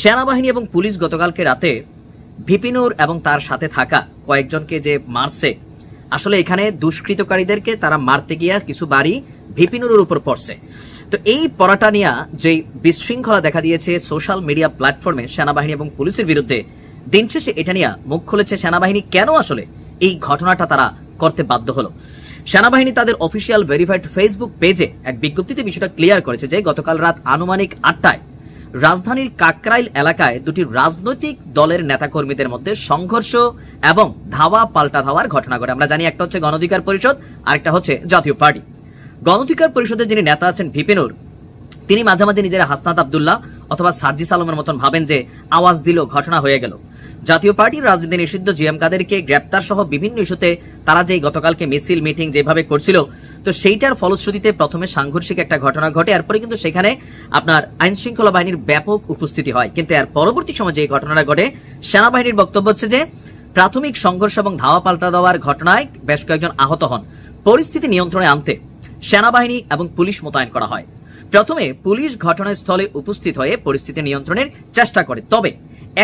সেনাবাহিনী এবং পুলিশ গতকালকে রাতে ভিপিনুর এবং তার সাথে থাকা কয়েকজনকে যে মারছে, আসলে এখানে দুষ্কৃতকারীদেরকে তারা মারতে গিয়ে কিছু বাড়ি ভিপিনুরের উপর পড়ছে। তো এই পড়াটা নিয়ে যে বিশৃঙ্খলা দেখা দিয়েছে সোশ্যাল মিডিয়া প্ল্যাটফর্মে সেনাবাহিনী এবং পুলিশের বিরুদ্ধে, দিন শেষে এটা নিয়ে মুখ খুলেছে সেনাবাহিনী কেন আসলে এই ঘটনাটা তারা করতে বাধ্য হলো? সেনাবাহিনী তাদের অফিসিয়াল ভেরিফাইড ফেসবুক পেজে এক বিজ্ঞপ্তিতে বিষয়টা ক্লিয়ার করেছে যে গতকাল রাত আনুমানিক আটটায় রাজধানীর কাকরাইল এলাকায় দুটি রাজনৈতিক দলের নেতাকর্মীদের মধ্যে সংঘর্ষ এবং ধাওয়া পাল্টা ধাওয়ার ঘটনা ঘটে। আমরা জানি একটা হচ্ছে গণঅধিকার পরিষদ, আরেকটা হচ্ছে জাতীয় পার্টি। গণঅধিকার পরিষদের যিনি নেতা আছেন ভিপিনুর, তিনি মাঝে মাঝে নিজের হাসনাত আবদুল্লাহ অথবা সার্জিস আলমের মতন ভাবেন যে আওয়াজ দিল ঘটনা হয়ে গেল। জাতীয় পার্টির রাজনীতি নিষিদ্ধ জিএম কাদেরকে গ্রেপ্তার সহ বিভিন্ন ইস্যুতে তারা যে গতকালকে মিছিল, মিটিং যেভাবে করছিল, তো সেইটার ফলশ্রুতিতে প্রথমে সাংঘর্ষিক একটা ঘটনা ঘটে, এরপরে কিন্তু সেখানে আপনার আইন শৃঙ্খলা বাহিনীর ব্যাপক উপস্থিতি হয়। কিন্তু এর পরবর্তী সময় যে ঘটনাটা ঘটে, সেনাবাহিনীর বক্তব্য হচ্ছে যে, প্রাথমিক সংঘর্ষ এবং ধাওয়া পাল্টা দেওয়ার ঘটনায় বেশ কয়েকজন আহত হন। পরিস্থিতি নিয়ন্ত্রণে আনতে সেনাবাহিনী এবং পুলিশ মোতায়েন করা হয়। প্রথমে পুলিশ ঘটনাস্থলে উপস্থিত হয়ে পরিস্থিতি নিয়ন্ত্রণের চেষ্টা করে। তবে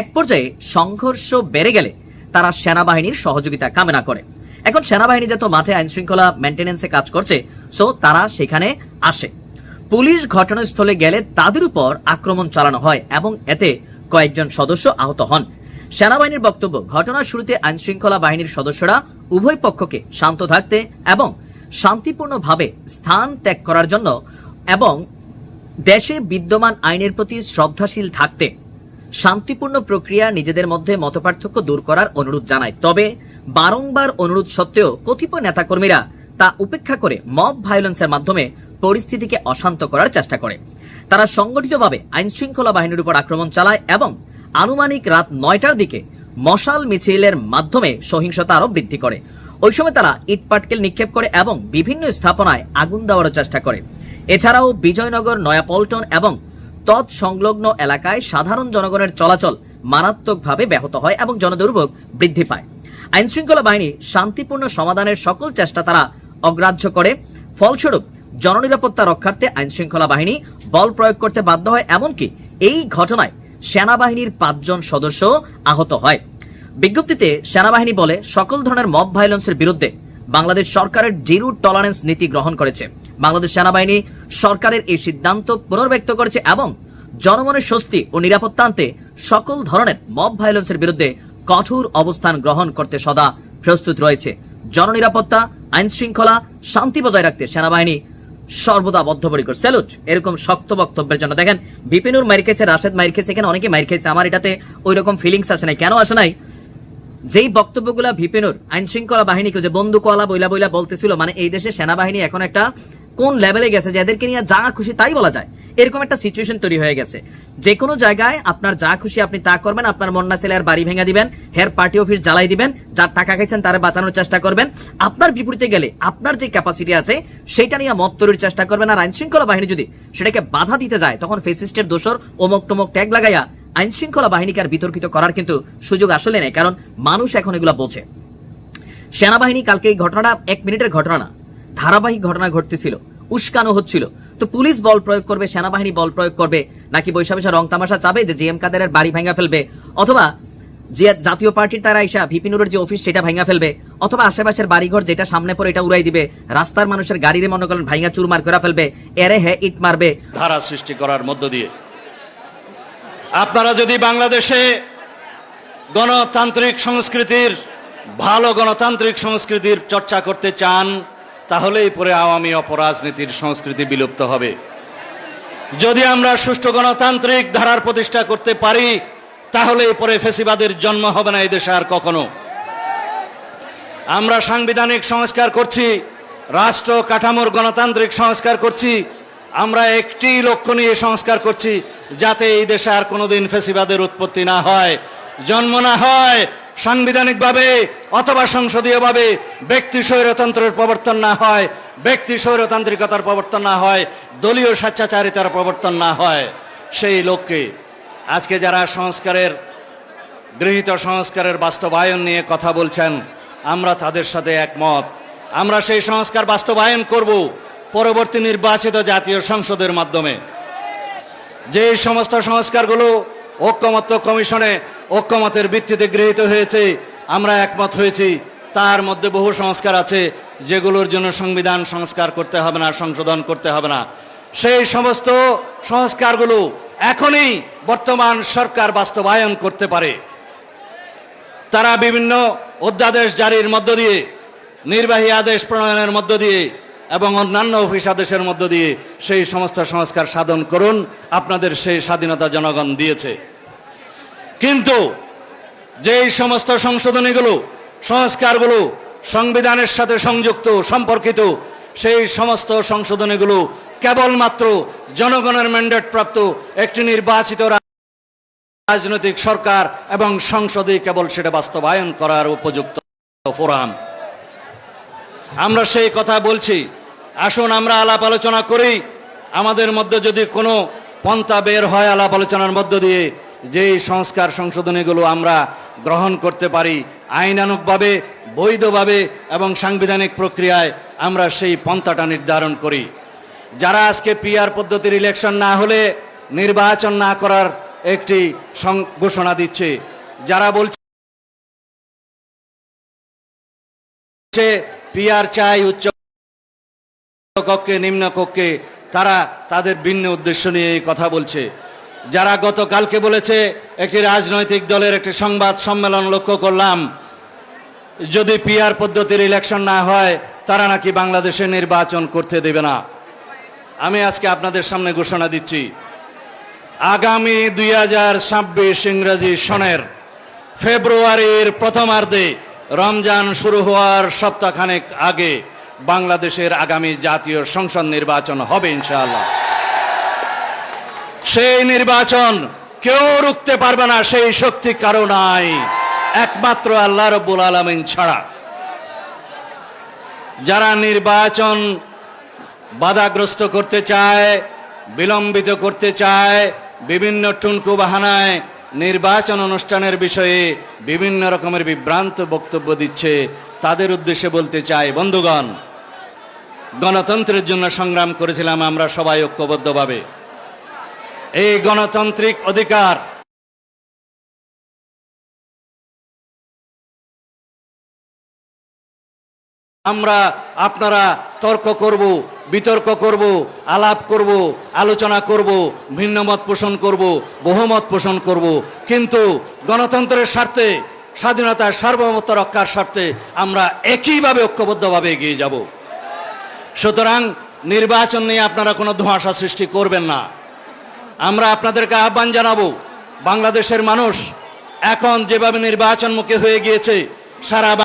এক পর্যায়ে সংঘর্ষ বেড়ে গেলে তারা সেনাবাহিনীর সহযোগিতা কামনা করে। এখন সেনাবাহিনী যত মাঠে আইন শৃঙ্খলা মেনটেন্যান্সে কাজ করছে সো তারা সেখানে আসে। পুলিশ ঘটনাস্থলে গেলে তাদের উপর আক্রমণ চালানো হয় এবং এতে কয়েকজন সদস্য আহত হন। সেনাবাহিনীর বক্তব্য ঘটনার শুরুতে আইন শৃঙ্খলা বাহিনীর সদস্যরা উভয় পক্ষকে শান্ত থাকতে এবং শান্তিপূর্ণভাবে স্থান ত্যাগ করার জন্য এবং দেশে বিদ্যমান আইনের প্রতি শ্রদ্ধাশীল থাকতে শান্তিপূর্ণ প্রক্রিয়া নিজেদের মধ্যে মতপার্থক্য দূর করার অনুরোধ জানায়। তবে বারংবার অনুরোধ সত্ত্বেও কতিপয় নেতাকর্মীরা তা উপেক্ষা করে মব ভায়োলেন্সের মাধ্যমে পরিস্থিতিকে অশান্ত করার চেষ্টা করে। তারা সংগঠিতভাবে আইন শৃঙ্খলা বাহিনীর উপর আক্রমণ চালায় এবং আনুমানিক রাত নয়টার দিকে মশাল মিছিলের মাধ্যমে সহিংসতা আরও বৃদ্ধি করে। ওই সময় তারা ইটপাটকেল নিক্ষেপ করে এবং বিভিন্ন স্থাপনায় আগুন দেওয়ারও চেষ্টা করে। এছাড়াও বিজয়নগর, নয়াপল্টন এবং তৎসংলগ্ন এলাকায় সাধারণ জনগণের চলাচল মারাত্মকভাবে ব্যাহত হয় এবং জনদুর্ভোগ বৃদ্ধি পায়। আইন শৃঙ্খলা বাহিনী শান্তিপূর্ণ সমাধানের সকল চেষ্টা তারা অগ্রাহ্য করে। ফলস্বরূপ, জননিরাপত্তা রক্ষার্থে আইন শৃঙ্খলা বাহিনী বল প্রয়োগ করতে বাধ্য হয়, এমনকি এই ঘটনায় সেনাবাহিনীর পাঁচজন সদস্য আহত হয়। বিজ্ঞপ্তিতে সেনাবাহিনী বলে, সকল ধরনের মব ভায়োলেন্সের বিরুদ্ধে বাংলাদেশ সরকারের জিরো টলারেন্স নীতি গ্রহণ করেছে। বাংলাদেশ সেনাবাহিনী সরকারের এই সিদ্ধান্ত পুনর্ব্যক্ত করেছে এবং জনমনের স্বস্তি ও নিরাপত্তা আনতে সকল ধরনের মব ভায়োলেন্সের বিরুদ্ধে কঠোর অবস্থান গ্রহণ করতে সদা প্রস্তুত রয়েছে। জননিরাপত্তা, আইন শৃঙ্খলা, শান্তি বজায় রাখতে সেনাবাহিনী সর্বদা বদ্ধপরিকর। স্যালুট, এরকম শক্ত বক্তব্যের জন্য। দেখেন, বিপিনুর মাইর খেয়েছে, রাশেদ মাইর খেয়েছে, এখানে অনেকে মাইর খেয়েছে। আমার এটাতে ওই রকম ফিলিংস আসে নাই। কেন আসে নাই? যেই বক্তব্যগুলা ভিপিনুর আইন শৃঙ্খলা বাহিনীকে যে বন্দুকওয়ালা বইলা বইলা বলতেছিল মানে এই দেশে সেনাবাহিনী এখন একটা কোন লেভেলে গেছে যে এদেরকে নিয়ে যা খুশি তাই বলা যায়, এরকম একটা সিচুয়েশন তৈরি হয়ে গেছে। যে কোনো জায়গায় আপনার যা খুশি আপনি তা করবেন, আপনার মন্না ছেলে আর বাড়ি ভেঙে দিবেন, হের পার্টি অফিস জ্বালাই দিবেন, যার টাকা খাইছেন তারা বাঁচানোর চেষ্টা করবেন। আপনার বিপরীতে গেলে আপনার যে ক্যাপাসিটি আছে, সেটা নিয়ে মত তৈরির চেষ্টা করবেন। আর আইন শৃঙ্খলা বাহিনী যদি সেটাকে বাধা দিতে যায়, তখন ফেসিস্টের দোষর অমুক টমক ট্যাগ লাগাইয়া আইন শৃঙ্খলা বাহিনীকে আর বিতর্কিত করার কিন্তু সুযোগ আসলে নেই, কারণ মানুষ এখন এগুলো বোঝে। সেনাবাহিনী কালকে এই ঘটনাটা, এক মিনিটের ঘটনা না, ধারাবাহিক ঘটনা ঘটতেছিল, উস্কানো হচ্ছিল। তো পুলিশ বল প্রয়োগ করবে, সেনাবাহিনী বল প্রয়োগ করবে, নাকি বৈশা বৈশা রং তামাশা চাবে যে জিএম কাদের বাড়ি ভেঙা ফেলবে, অথবা যে জাতীয় পার্টির তারা ইসা ভিপিনুরের যে অফিস সেটা ভাঙা ফেলবে, অথবা আশেপাশের বাড়িঘর যেটা সামনে পড়ে এটা উড়াই দিবে, রাস্তার মানুষের গাড়িরে মনে করেন ভাঙা চুরমার করে ফেলবে, এরে হে ইট মারবে। ধারা সৃষ্টি করার মধ্য দিয়ে আপনারা যদি বাংলাদেশে গণতান্ত্রিক সংস্কৃতির, ভালো গণতান্ত্রিক সংস্কৃতির চর্চা করতে চান, তাহলেই পরে আওয়ামী অপরাজনীতির সংস্কৃতি বিলুপ্ত হবে। যদি আমরা সুষ্ঠু গণতান্ত্রিক ধারার প্রতিষ্ঠা করতে পারি, তাহলেই পরে ফেসিবাদের জন্ম হবে না এই দেশে আর কখনো। আমরা সাংবিধানিক সংস্কার করছি, রাষ্ট্র কাঠামোর গণতান্ত্রিক সংস্কার করছি, আমরা একটি লক্ষ্য নিয়ে সংস্কার করছি যাতে এই দেশে আর কোনোদিন ফেসিবাদের উৎপত্তি না হয়, জন্ম না হয়, সাংবিধানিকভাবে অথবা সংসদীয়ভাবে ব্যক্তি স্বৈরতন্ত্রের প্রবর্তন না হয়, ব্যক্তি স্বৈরতান্ত্রিকতার প্রবর্তন না হয়, দলীয় স্বেচ্ছাচারিতার প্রবর্তন না হয়, সেই লক্ষ্যে আজকে যারা সংস্কারের, গৃহীত সংস্কারের বাস্তবায়ন নিয়ে কথা বলছেন, আমরা তাদের সাথে একমত। আমরা সেই সংস্কার বাস্তবায়ন করব পরবর্তী নির্বাচিত জাতীয় সংসদের মাধ্যমে। যে সমস্ত সংস্কারগুলো ঐক্যমত্য কমিশনে ঐক্যমতের ভিত্তিতে গৃহীত হয়েছে, আমরা একমত হয়েছি। তার মধ্যে বহু সংস্কার আছে, যেগুলোর জন্য সংবিধান সংস্কার করতে হবে না, সংশোধন করতে হবে না। সেই সমস্ত সংস্কারগুলো এখনই বর্তমান সরকার বাস্তবায়ন করতে পারে। তারা বিভিন্ন অধ্যাদেশ জারির মধ্য দিয়ে, নির্বাহী আদেশ প্রণয়নের মধ্য দিয়ে এবং অন্যান্য অফিস আদেশের মধ্য দিয়ে সেই সমস্ত সংস্কার সাধন করুন। আপনাদের সেই স্বাধীনতা জনগণ দিয়েছে। কিন্তু যেই সমস্ত সংশোধনীগুলো, সংস্কারগুলো, সংবিধানের সাথে সংযুক্ত, সম্পর্কিত, সেই সমস্ত সংশোধনীগুলো কেবলমাত্র জনগণের ম্যান্ডেট প্রাপ্ত একটি নির্বাচিত রাজনৈতিক সরকার এবং সংসদে কেবল সেটা বাস্তবায়ন করার উপযুক্ত ফোরাম। আমরা সেই কথা বলছি। আসুন, আমরা আলাপ আলোচনা করি। আমাদের মধ্যে যদি কোনো পন্থা বের হয় আলাপ আলোচনার মধ্য দিয়ে, যেই সংস্কার সংশোধনীগুলো আমরা গ্রহণ করতে পারি, আইনানুগভাবে, বৈধভাবে এবং সাংবিধানিক প্রক্রিয়ায় আমরা সেই পন্থাটা নির্ধারণ করি। যারা আজকে পিআর পদ্ধতির ইলেকশন না হলে নির্বাচন না করার একটি ঘোষণা দিচ্ছে, যারা বলছে পিআর চাই, উচ্চ কক্ষে, নিম্ন কক্ষে, তারা তাদের ভিন্ন উদ্দেশ্য নিয়ে এই কথা বলছে। যারা গতকালকে বলেছে, একটি রাজনৈতিক দলের একটি সংবাদ সম্মেলন লক্ষ্য করলাম, যদি পিআর পদ্ধতির ইলেকশন না হয়, তারা নাকি বাংলাদেশে নির্বাচন করতে দেবে না। আমি আজকে আপনাদের সামনে ঘোষণা দিচ্ছি, আগামী দুই হাজার ছাব্বিশ ইংরেজি সনের ফেব্রুয়ারির প্রথমার্ধে রমজান শুরু হওয়ার সপ্তাহখানেক আগে বাংলাদেশের আগামী জাতীয় সংসদ নির্বাচন হবে, ইনশাআল্লাহ। সেই নির্বাচন কেউ রুখতে পারবে না, সেই শক্তি কারও নাই। একমাত্র আল্লাহ রব্বুল আলমিন ছাড়া। যারা নির্বাচন বাধাগ্রস্ত করতে চায়, বিলম্বিত করতে চায়, বিভিন্ন টুনকু বাহানায় নির্বাচন অনুষ্ঠানের বিষয়ে বিভিন্ন রকমের বিভ্রান্ত বক্তব্য দিচ্ছে তাদের উদ্দেশ্যে বলতে চাই, বন্ধুগণ, গণতন্ত্রের জন্য সংগ্রাম করেছিলাম আমরা সবাই ঐক্যবদ্ধভাবে। এই গণতান্ত্রিক অধিকার আমরা আপনারা তর্ক করব, বিতর্ক করব, আলাপ করব, আলোচনা করব ভিন্নমত পোষণ করব, বহুমত পোষণ করব। কিন্তু গণতন্ত্রের স্বার্থে স্বাধীনতার সার্বভৌমত্ব রক্ষার স্বার্থে আমরা একইভাবে ঐক্যবদ্ধভাবে এগিয়ে যাব। সুতরাং নির্বাচন নিয়ে আপনারা কোনো ধোঁয়াশা সৃষ্টি করবেন না। আমরা আপনাদেরকে আহ্বান জানাব, বাংলাদেশের মানুষ এখন যেভাবে নির্বাচনমুখী হয়ে গিয়েছে, সারা